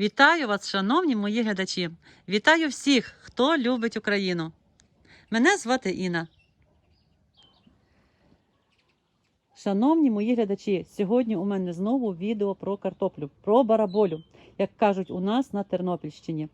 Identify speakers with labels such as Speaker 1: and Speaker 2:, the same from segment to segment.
Speaker 1: Вітаю вас, шановні мої глядачі! Вітаю всіх, хто любить Україну. Мене звати Інна. Шановні мої глядачі, сьогодні у мене знову відео про картоплю, про бараболю, як кажуть у нас на Тернопільщині.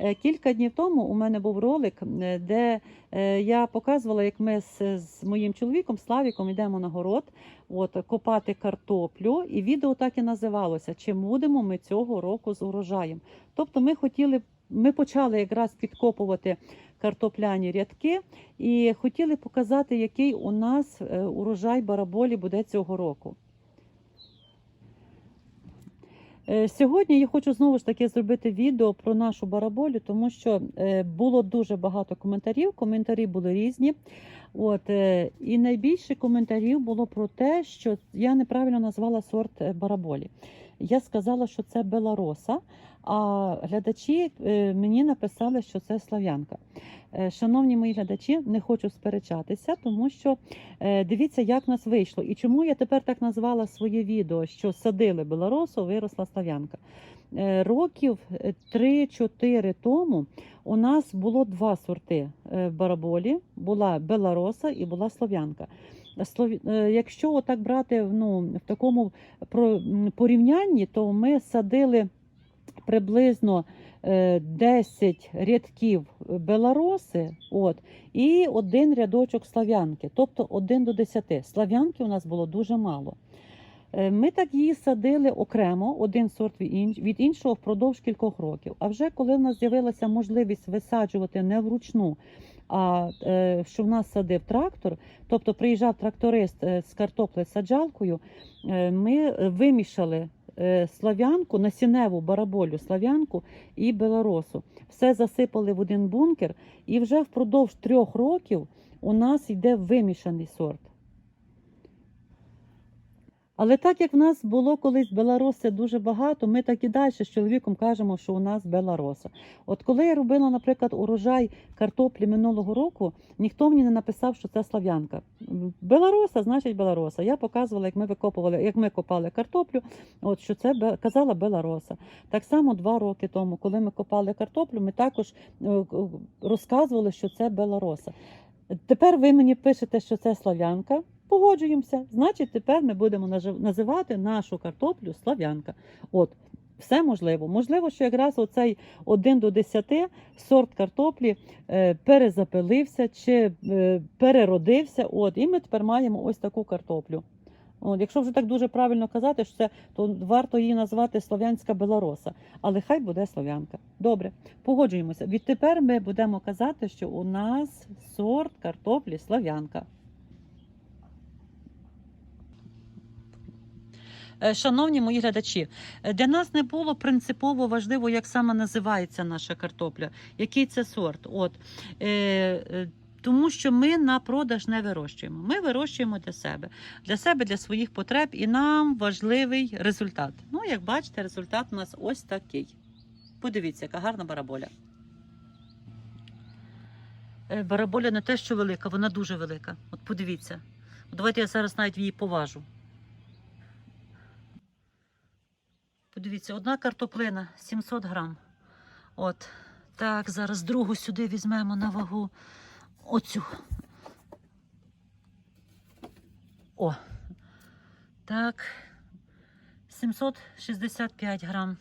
Speaker 1: Е, Кілька днів тому у мене був ролик, е, де е, я показувала, як ми з, з моїм чоловіком Славіком йдемо на город от, копати картоплю, і відео так і називалося Чи будемо ми цього року з урожаєм? Тобто ми хотіли, ми почали якраз підкопувати картопляні рядки і хотіли показати, який у нас е, урожай бараболі буде цього року. Е, Сьогодні я хочу знову ж таки зробити відео про нашу бараболю, тому що е, було дуже багато коментарів. Коментарі були різні. От, і найбільше коментарів було про те, що я неправильно назвала сорт бараболі. Я сказала, що це белароса, а глядачі е, мені написали, що це слав'янка. Е, Шановні мої глядачі, не хочу сперечатися, тому що е, дивіться, як нас вийшло. І чому я тепер так назвала своє відео, що садили беларосу, виросла слав'янка. Років е, 3-4 тому у нас було два сорти е, бараболі: була белароса і була слов'янка. Якщо отак брати ну, в такому порівнянні, то ми садили приблизно е, 10 рядків белароси, от, і один рядочок слав'янки, тобто 1 до 10. Слав'янки у нас було дуже мало. Е, Ми так її садили окремо, один сорт від іншого впродовж кількох років. А вже коли в нас з'явилася можливість висаджувати не вручну, а е, що в нас садив трактор, тобто приїжджав тракторист е, з картоплею саджалкою, е, ми е, вимішали е, слав'янку, насінневу бараболю, слав'янку і белоросу. Все засипали в один бункер, і вже впродовж трьох років у нас йде вимішаний сорт. Але так як в нас було колись белароси дуже багато, ми так і далі з чоловіком кажемо, що у нас белароса. От коли я робила, наприклад, урожай картоплі минулого року, ніхто мені не написав, що це слав'янка. Белароса, значить белароса. Я показувала, як ми викопували, як ми копали картоплю, от що це казала белароса. Так само два роки тому, коли ми копали картоплю, ми також е, розказували, що це белароса. Тепер ви мені пишете, що це слав'янка. Погоджуємося. Значить, тепер ми будемо називати нашу картоплю слав'янка. От, все можливо. Можливо, що якраз оцей 1 до 10 сорт картоплі е, перезапилився чи е, переродився. От, і ми тепер маємо ось таку картоплю. От, якщо вже так дуже правильно казати, що це, то варто її назвати Слов'янська Белароса. Але хай буде Слов'янка. Добре, погоджуємося. Відтепер ми будемо казати, що у нас сорт картоплі Слов'янка. Шановні мої глядачі, е, для нас не було принципово важливо, як саме називається наша картопля, який це сорт. От, е, е, тому що ми на продаж не вирощуємо. Ми вирощуємо для себе, для себе, для своїх потреб, і нам важливий результат. Ну, як бачите, результат у нас ось такий. Подивіться, яка гарна бараболя. Е, Бараболя не те, що велика, вона дуже велика. От подивіться. Давайте я зараз навіть її поважу. Подивіться, одна картоплина 700 грам. От. Так, зараз другу сюди візьмемо на вагу. Оцю. О. Так. 765 грам.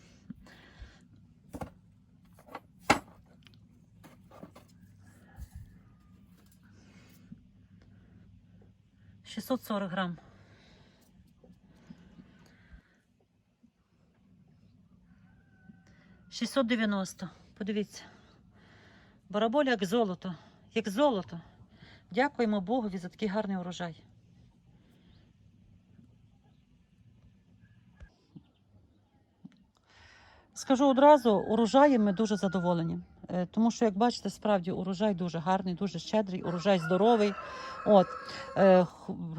Speaker 1: Шістсот сорок грам. Шістсот дев'яносто. Подивіться. Бараболя як золото. Як золото. Дякуємо Богові за такий гарний урожай. Скажу одразу, урожаєм ми дуже задоволені. Е, тому що, як бачите, справді урожай дуже гарний, дуже щедрий, урожай здоровий. От е,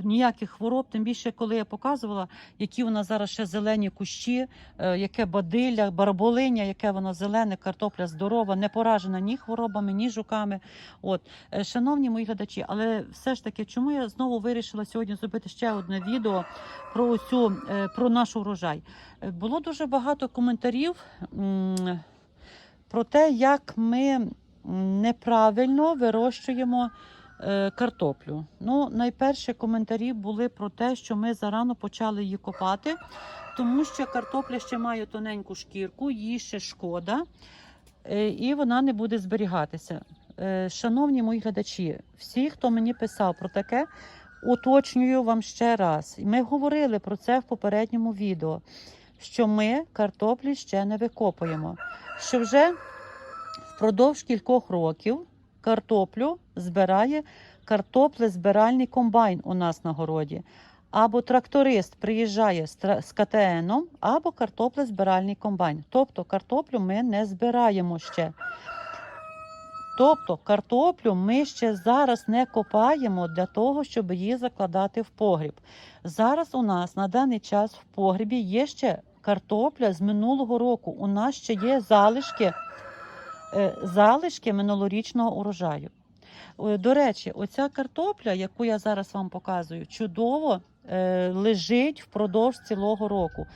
Speaker 1: ніяких хвороб, тим більше, коли я показувала, які нас зараз ще зелені кущі, е, яке бадилля, бараболиня, яке воно зелене, картопля здорова, не поражена ні хворобами, ні жуками. От, Е, шановні мої глядачі, але все ж таки, чому я знову вирішила сьогодні зробити ще одне відео про цю про наш урожай? Е, Було дуже багато коментарів м, про те, як ми неправильно вирощуємо е, картоплю. Ну, найперші коментарі були про те, що ми зарано почали її копати, тому що картопля ще має тоненьку шкірку, їй ще шкода, е, і вона не буде зберігатися. Е, Шановні мої глядачі, всі, хто мені писав про таке, уточнюю вам ще раз. Ми говорили про це в попередньому відео, що ми картоплі ще не викопуємо. Що вже впродовж кількох років картоплю збирає картоплезбиральний комбайн у нас на городі. Або тракторист приїжджає з КТНом, або картоплезбиральний комбайн. Тобто картоплю ми не збираємо ще. Тобто картоплю ми ще зараз не копаємо для того, щоб її закладати в погріб. Зараз у нас на даний час в погрібі є ще картопля з минулого року. У нас ще є залишки, е, залишки минулорічного урожаю. Е, До речі, оця картопля, яку я зараз вам показую, чудово е, лежить впродовж цілого року.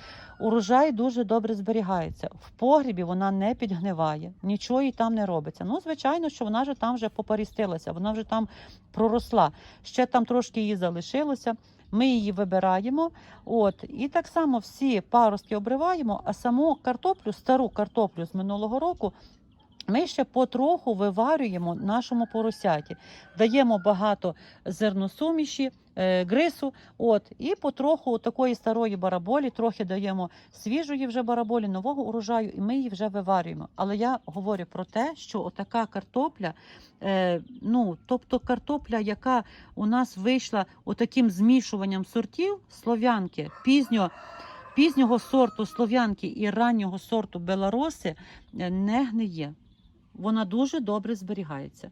Speaker 1: Урожай дуже добре зберігається. В погрібі вона не підгниває, нічого їй там не робиться. Ну, звичайно, що вона вже там вже попарістилася, вона вже там проросла. Ще там трошки її залишилося. Ми її вибираємо. От і так само всі паростки обриваємо, а саму картоплю, стару картоплю з минулого року. Ми ще потроху виварюємо нашому поросяті, даємо багато зерносуміші, е, грису, от і потроху такої старої бараболі, трохи даємо свіжої вже бараболі, нового урожаю, і ми її вже виварюємо. Але я говорю про те, що отака картопля, е, ну тобто картопля, яка у нас вийшла отаким змішуванням сортів слов'янки, пізньо. Пізнього сорту слов'янки і раннього сорту белароси е, не гниє. Вона дуже добре зберігається.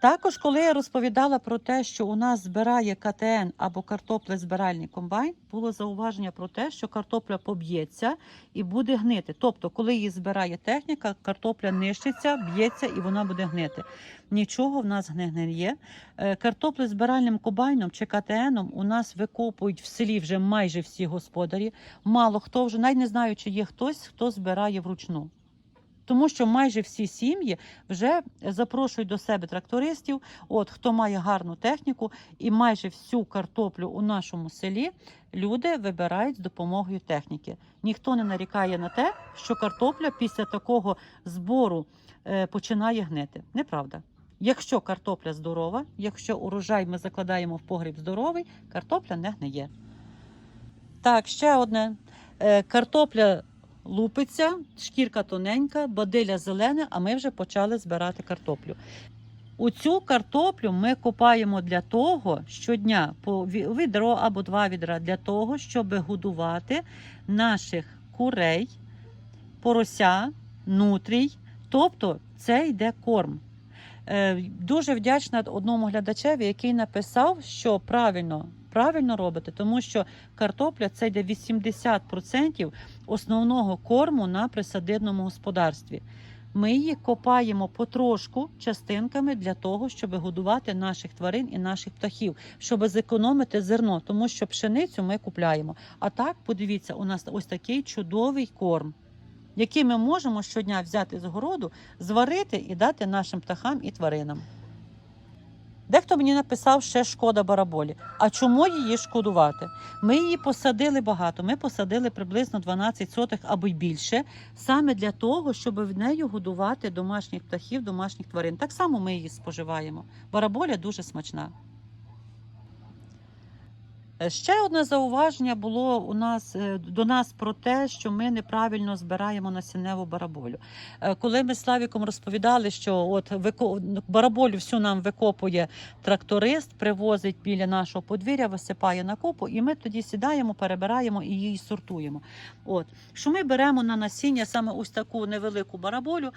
Speaker 1: Також, коли я розповідала про те, що у нас збирає КТН або картоплезбиральний комбайн, було зауваження про те, що картопля поб'ється і буде гнити. Тобто, коли її збирає техніка, картопля нищиться, б'ється і вона буде гнити. Нічого в нас не гниє. Е, Картоплезбиральним комбайном чи КТНом у нас викопують в селі вже майже всі господарі. Мало хто вже навіть не знаю, чи є хтось, хто збирає вручну. Тому що майже всі сім'ї вже запрошують до себе трактористів, от хто має гарну техніку, і майже всю картоплю у нашому селі люди вибирають з допомогою техніки. Ніхто не нарікає на те, що картопля після такого збору е, починає гнити. Неправда. Якщо картопля здорова, якщо урожай ми закладаємо в погріб здоровий, картопля не гниє. Так, ще одне. Е, Картопля лупиться, шкірка тоненька, бадиля зелена, а ми вже почали збирати картоплю. У цю картоплю ми копаємо для того щодня по відро або два відра для того, щоб годувати наших курей, порося, нутрій. Тобто це йде корм. Е, Дуже вдячна одному глядачеві, який написав, що правильно, правильно робите, тому що картопля це йде 80% основного корму на присадибному господарстві. Ми її копаємо потрошку частинками для того, щоб годувати наших тварин і наших птахів, щоб зекономити зерно, тому що пшеницю ми купляємо. А так, подивіться, у нас ось такий чудовий корм, який ми можемо щодня взяти з городу, зварити і дати нашим птахам і тваринам. Дехто мені написав ще шкода бараболі. А чому її шкодувати? Ми її посадили багато. Ми посадили приблизно 12 сотих або й більше, саме для того, щоб в нею годувати домашніх птахів, домашніх тварин. Так само ми її споживаємо. Бараболя дуже смачна. Е, Ще одне зауваження було у нас е, до нас про те, що ми неправильно збираємо насінневу бараболю. Е, Коли ми з Славіком розповідали, що от бараболю всю нам викопує тракторист, привозить біля нашого подвір'я, висипає на купу, і ми тоді сідаємо, перебираємо і її сортуємо. От що ми беремо на насіння саме ось таку невелику бараболю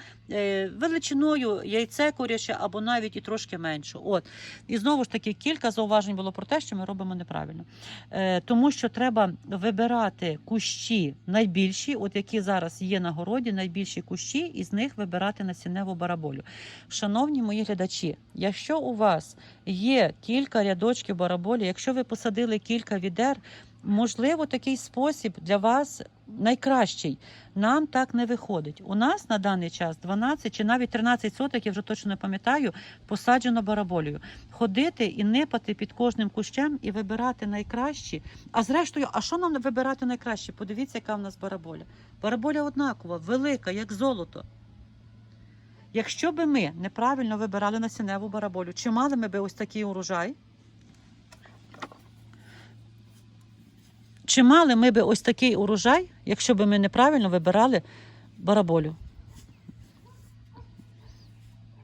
Speaker 1: величиною яйце куряче або навіть і трошки меншу. От і знову ж таки кілька зауважень було про те, що ми робимо неправильно. Е, тому що треба вибирати кущі найбільші, от які зараз є на городі, найбільші кущі, і з них вибирати насінневу бараболю. Шановні мої глядачі, якщо у вас є кілька рядочків бараболі, якщо ви посадили кілька відер, можливо, такий спосіб для вас найкращий. Нам так не виходить. У нас на даний час 12 чи навіть 13 соток, я вже точно не пам'ятаю, посаджено бараболею. Ходити і нипати під кожним кущем і вибирати найкращі. А зрештою, а що нам вибирати найкраще? Подивіться, яка в нас бараболя. Бараболя однакова, велика, як золото. Якщо би ми неправильно вибирали насінневу бараболю, чи мали ми би ось такий урожай? Чи мали ми би ось такий урожай, якщо би ми неправильно вибирали бараболю?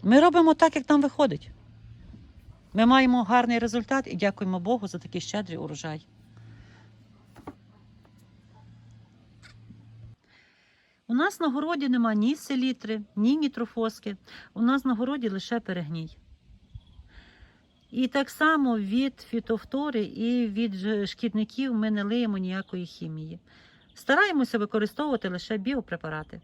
Speaker 1: Ми робимо так, як нам виходить. Ми маємо гарний результат і дякуємо Богу за такий щедрий урожай. У нас на городі нема ні селітри, ні нітрофоски. У нас на городі лише перегній. І так само від фітофтори і від шкідників ми не лиємо ніякої хімії. Стараємося використовувати лише біопрепарати.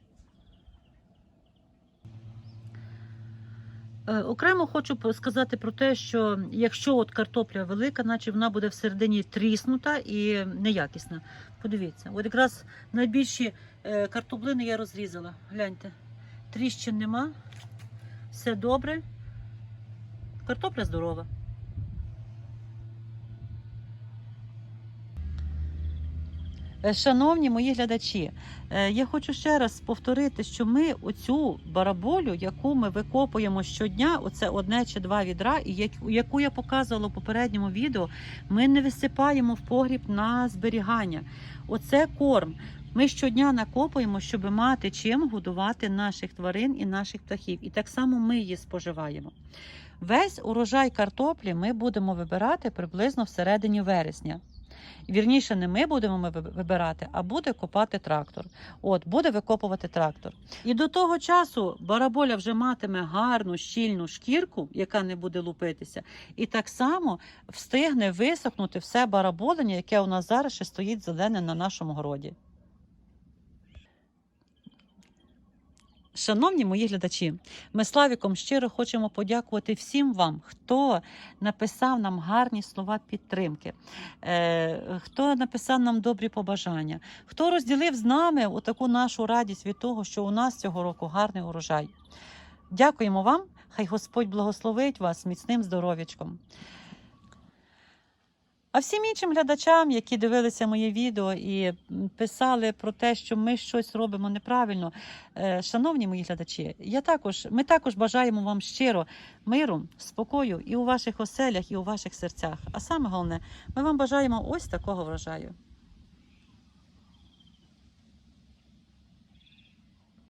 Speaker 1: Е, Окремо хочу сказати про те, що якщо от картопля велика, наче вона буде всередині тріснута і неякісна. Подивіться, от якраз найбільші е, картоплини я розрізала. Гляньте, тріщин нема, все добре, картопля здорова. Шановні мої глядачі, е, я хочу ще раз повторити, що ми оцю бараболю, яку ми викопуємо щодня, оце одне чи два відра, і яку я показувала в попередньому відео, ми не висипаємо в погріб на зберігання. Оце корм. Ми щодня накопуємо, щоб мати чим годувати наших тварин і наших птахів. І так само ми її споживаємо. Весь урожай картоплі ми будемо вибирати приблизно всередині вересня. Вірніше, не ми будемо ми вибирати, а буде копати трактор. От, буде викопувати трактор. І до того часу бараболя вже матиме гарну щільну шкірку, яка не буде лупитися, і так само встигне висохнути все бараболення, яке у нас зараз ще стоїть зелене на нашому городі. Шановні мої глядачі, ми Славіком щиро хочемо подякувати всім вам, хто написав нам гарні слова підтримки, е, хто написав нам добрі побажання, хто розділив з нами отаку нашу радість від того, що у нас цього року гарний урожай. Дякуємо вам, хай Господь благословить вас міцним здоров'ячком. А всім іншим глядачам, які дивилися моє відео і писали про те, що ми щось робимо неправильно, е, шановні мої глядачі, я також, ми також бажаємо вам щиро миру, спокою і у ваших оселях, і у ваших серцях. А саме головне, ми вам бажаємо ось такого врожаю.